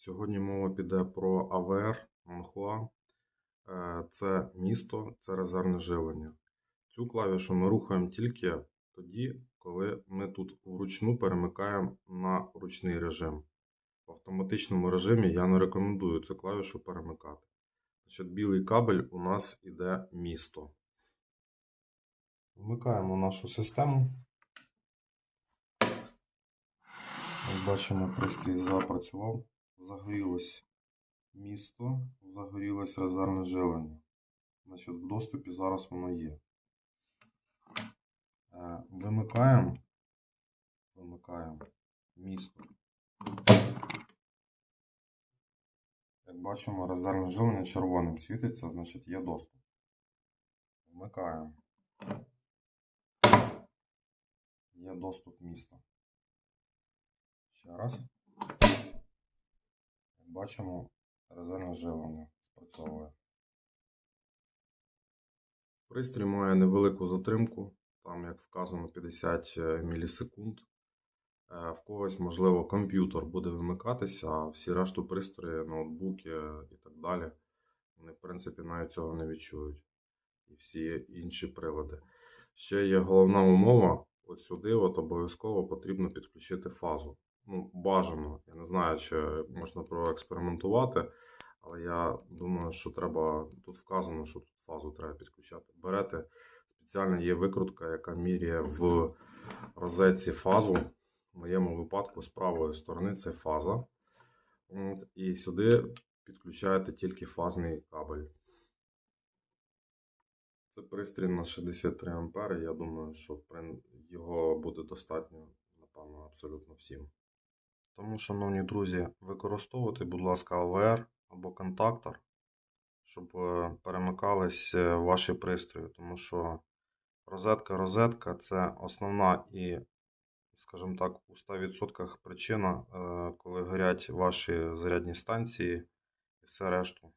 Сьогодні мова піде про АВР Манхуа. Е, Це місто, це резервне живлення. Цю клавішу ми рухаємо тільки тоді, коли ми тут вручну перемикаємо на ручний режим. В автоматичному режимі я не рекомендую цю клавішу перемикати. Значить, білий кабель у нас іде місто. Вмикаємо нашу систему. Як бачимо, пристрій запрацював. Загорілось місто, загорілось резервне живлення. Значить, в доступі зараз воно є. Е, Вимикаємо. Вимикаємо місто. Як бачимо, резервне живлення червоним світиться, значить є доступ. Вмикаємо. Є доступ міста. Ще раз. Бачимо, резервне живлення спрацьовує. Пристрій має невелику затримку, там, як вказано, 50 мілісекунд. Е, В когось, можливо, комп'ютер буде вимикатися, а всі решту пристрої, ноутбуки і так далі, вони, в принципі, навіть цього не відчують. І всі інші прилади. Ще є головна умова: от сюди от обов'язково потрібно підключити фазу. Ну, бажано. Я не знаю, чи можна проекспериментувати, але я думаю, що треба. Тут вказано, що тут фазу треба підключати. Берете спеціальна є викрутка, яка міряє в розетці фазу. В моєму випадку з правої сторони це фаза. І сюди підключаєте тільки фазний кабель. Це пристрій на 63 ампери. Я думаю, що його буде достатньо, напевно, абсолютно всім. Тому, шановні друзі, використовуйте, будь ласка, АВР або контактор, щоб е, перемикались е, ваші пристрої. Тому що розетка-розетка це основна і, скажімо так, у 100% причина, е, коли горять ваші зарядні станції і все решту.